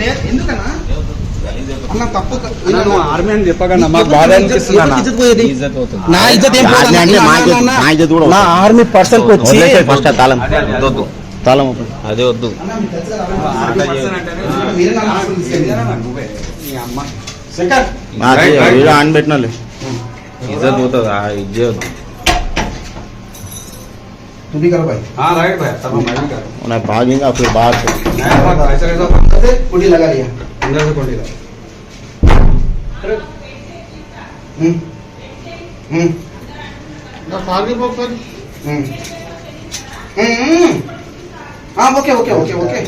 లేదు ఎందుకన్నా? ఆర్మీ అని చెప్పకుండా మాకు బాధ అనిపిస్తుంది నా ఆర్మీ పర్సన్ వచ్చి తాళం. అదే వద్దు ఆన్ ఇజ్జత్ పోతుంది? ఇజ్జే వద్దు तू भी करो भाई हाँ राइट भाई तब हम मैं भी कर रहा నా భాగ్యంగా फिर बाहर से हूँ मैं बात ऐसा कैसा कहते कुंडी लगा लिया अंदर से कोटी लगा हम्म हम्म हम्म हम्म हाँ ओके ओके ओके ओके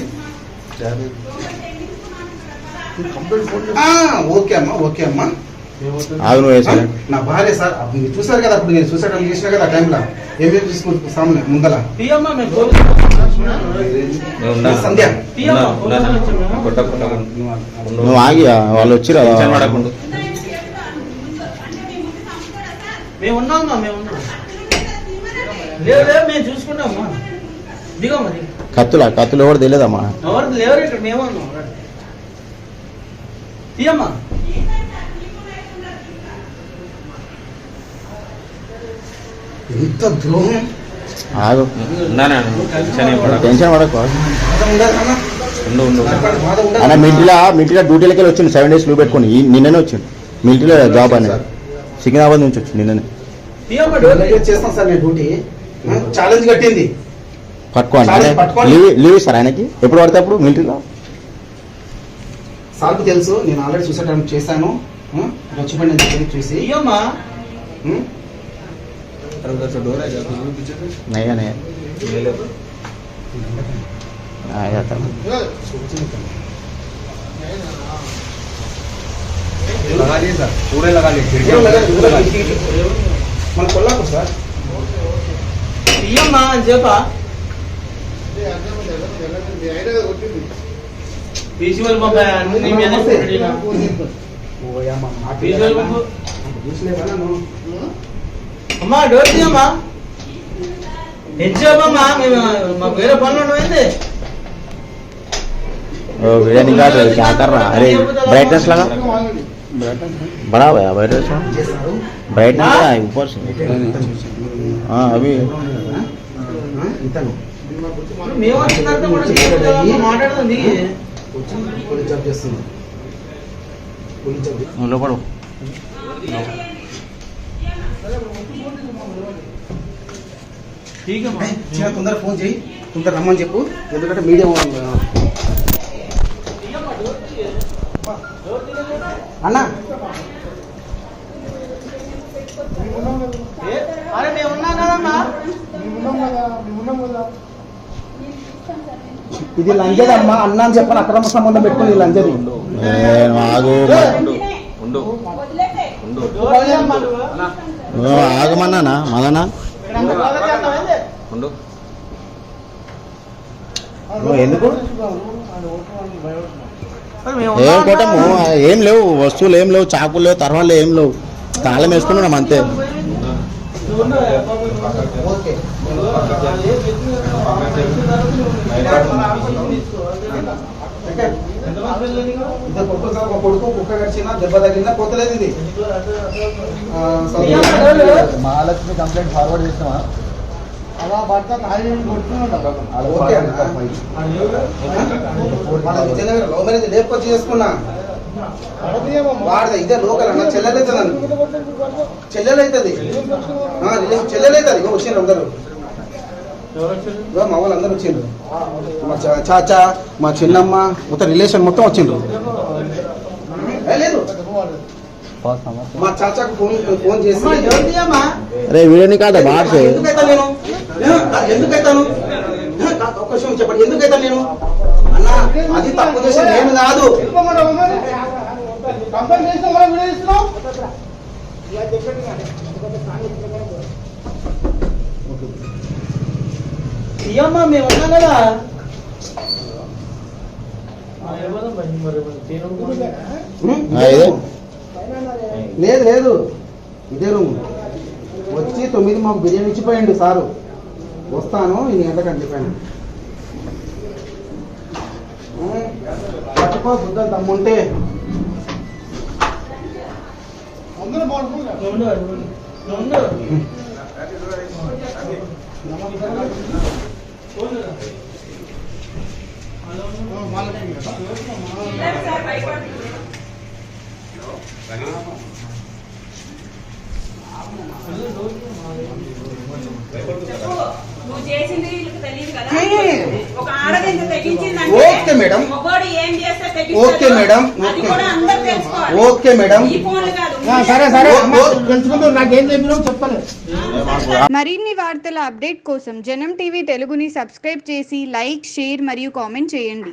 हाँ ఓకే అమ్మా ఓకే అమ్మా ఆగు నువ్వు వేసాను నా భార్య సార్ అప్పుడు మీరు చూసారు కదా అప్పుడు నేను సూసైడ్ అని చేసిన కదా టైంలో ఏమేమి తీసుకుంటు సామాన్ ముందల. సంధ్య. నువ్వు ఆగి వాళ్ళు వచ్చిరా. మేము మేము ఉన్నాం. లేదు లేదు మేము చూసుకుంటామమ్మా దిగమ్మా దిగ కత్తులా? కత్తులు ఎవరు తెలియదమ్మా? ఎవరు లేవరు ఇక్కడ మేము ఉన్నాం. రండి. తీయమ్మా. ఎంత ద్రోహం? ఆగు. టెన్షన్ పడకు. అన్న. మిలిటరీలో మిలిటరీలో డ్యూటీలకి వెళ్ళి వచ్చిండు. సెవెన్ డేస్ లీవ్ పెట్టుకుని. నిన్ననే వచ్చిండు. మిలిటరీలో జాబ్ అనేది. సికింద్రాబాద్ నుంచి వచ్చిండు నిన్ననే. చేస్తాం సార్ నేను డ్యూటీ. ఛాలెంజ్ కట్టింది. పట్టుకోండి. లీవ్ లీవ్ ఇస్తారు ఆయనకి? ఎప్పుడు పడితే అప్పుడు మిలిటరీలో సార్కు తెలుసు నేను ఆల్రెడీ సూసైడ్ అటెంప్ట్ చేశాను వచ్చిపోయి నేను దగ్గరికి చూసి తీయమ్మా ఉం? నయ్యా నయ్యా లేదు. ఆ, जाता हूँ। लगा लिए सर पूरे लगा लिए ఎవరు खिड़कियाँ లగా- ఎవరు లగా- మన కొల్లాపూర్ సార్ తీయమ్మా అని చెప్పా ప్రిన్సిపల్ బాబాయ్ అన్ని మీదనే పెట్టినా. ప్రిన్సిపల్ బాబు చూసలేదా నన్ను? అమ్మా డోర్ తీయమ్మా ఎంచేపమ్మా మేము మాకు వేరే పనులు ఉండమైంది ओ वीडियो निकाल रहे क्या कर रहा अरे ब्राइटनेस लगा बड़ा हुआ है ब्राइटनेस చేశారు ब्राइटनेस है ऊपर से हाँ अभी ఆ? తొందర ఫోన్ చేయి తొందర రమ్మని చెప్పు ఎందుకంటే మీడియా అన్న. ఇది లంజది అమ్మా అన్న అని చెప్పని అక్రమ సంబంధం పెట్టుకుని లంజది. ఆగమన్నానా? మదనా ఎందుకు? ఏం కొట్టము. ఏం లేవు వస్తువులు ఏం లేవు చాకులు లేవు తర్వాలు ఏం లేవు. తాళం వేసుకున్నాం అంతే. నువ్వు కొడుకు ఒక కొడుకు కుక్క గడిచినా దెబ్బ తగిలినా కొత్తలేదు ఇది మహాలక్ష్మి కంప్లైంట్ ఫార్వర్డ్ చేస్తామా అలా భర్త తాగి కొట్టుకున్నాడు ఓకే లవ్ మ్యారేజ్ లేకపోతే చేసుకున్నా వాడదా ఇదే లోకల్ అన్న చెల్లెలైతుంది అన్న చెల్లెలైతుంది చెల్లెలైతుంది అవుతుంది వచ్చిండ్రు అందరూ మా వాళ్ళు అందరూ వచ్చిండ్రు. మా చా- చాచా మా చిన్నమ్మ మొత్తం రిలేషన్ మొత్తం వచ్చిండ్రు. మా చాచాకు ఫోన్ ఫోన్ చేసి. అరే వీడియోని కాదా బాడ్స్ ఎందుకైతా నేను? ఏ, ఎందుకైతాను? కాదు, ఒక్క విషయం చెప్పండి ఎందుకైతా నేను? అన్న అది తప్పు చేసి నేను కాదు. చేసిన మనం వీడియో ఇస్తున్నాం తీయమ్మా మేము ఉన్నాం కదా. లేదు లేదు. ఇదే రూమ్. వచ్చి తొమ్మిది మాకు బిర్యానీ ఇచ్చిపోయండి సారు. వస్తాను ఇన్ని గంటలకు చెప్పాను. పట్టుకో నువ్వు ఉండు, నువ్వు చేసింది వీళ్ళకి తెలియదు కదా. Okay madam. Okay madam. Okay. కూడా అందరూ తెలుసుకోవాలి ఓకే మేడం ఈ ఫోన్లు కాదు సరే సరే నాకేం చెప్పినావు చెప్పలేదు మరిన్ని వార్తల అప్డేట్ కోసం జనం టీవీ తెలుగుని సబ్స్క్రైబ్ చేసి లైక్ షేర్ మరియు కామెంట్ చేయండి